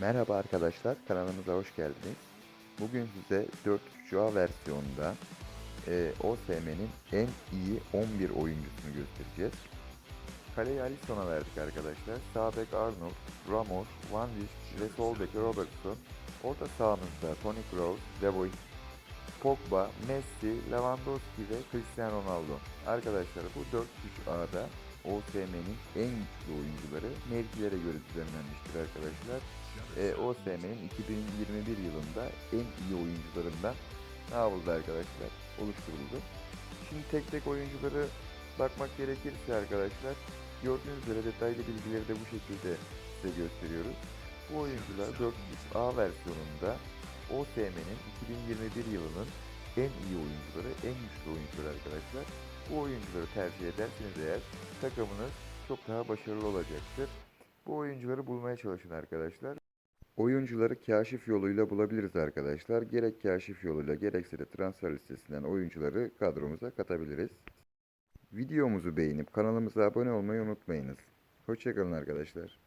Merhaba arkadaşlar, kanalımıza hoş geldiniz. Bugün size 4.3A versiyonunda e, OSM'nin en iyi 11 oyuncusunu göstereceğiz. Kaleyi Alisson'a verdik arkadaşlar. Sağ bek Arnold, Ramos, Van Dijk ve sol bek Robertson. Orta sahamızda Toni Kroos, De Bruyne, Pogba, Messi, Lewandowski ve Cristiano Ronaldo. Arkadaşlar bu 4.3A'da OSM'nin en güçlü oyuncuları mevkilere göre düzenlenmiştir arkadaşlar. E, OSM'nin 2021 yılında en iyi oyuncularından ne yapıldı arkadaşlar? Oluşturuldu. Şimdi tek tek oyuncuları bakmak gerekirse arkadaşlar gördüğünüz üzere detaylı bilgileri de bu şekilde size gösteriyoruz. Bu oyuncular 4.3A versiyonunda OSM'nin 2021 yılının en iyi oyuncuları, en güçlü oyuncuları arkadaşlar. Bu oyuncuları tercih ederseniz eğer takımınız çok daha başarılı olacaktır. Bu oyuncuları bulmaya çalışın arkadaşlar. Oyuncuları kaşif yoluyla bulabiliriz arkadaşlar. Gerek kaşif yoluyla gerekse de transfer listesinden oyuncuları kadromuza katabiliriz. Videomuzu beğenip kanalımıza abone olmayı unutmayınız. Hoşçakalın arkadaşlar.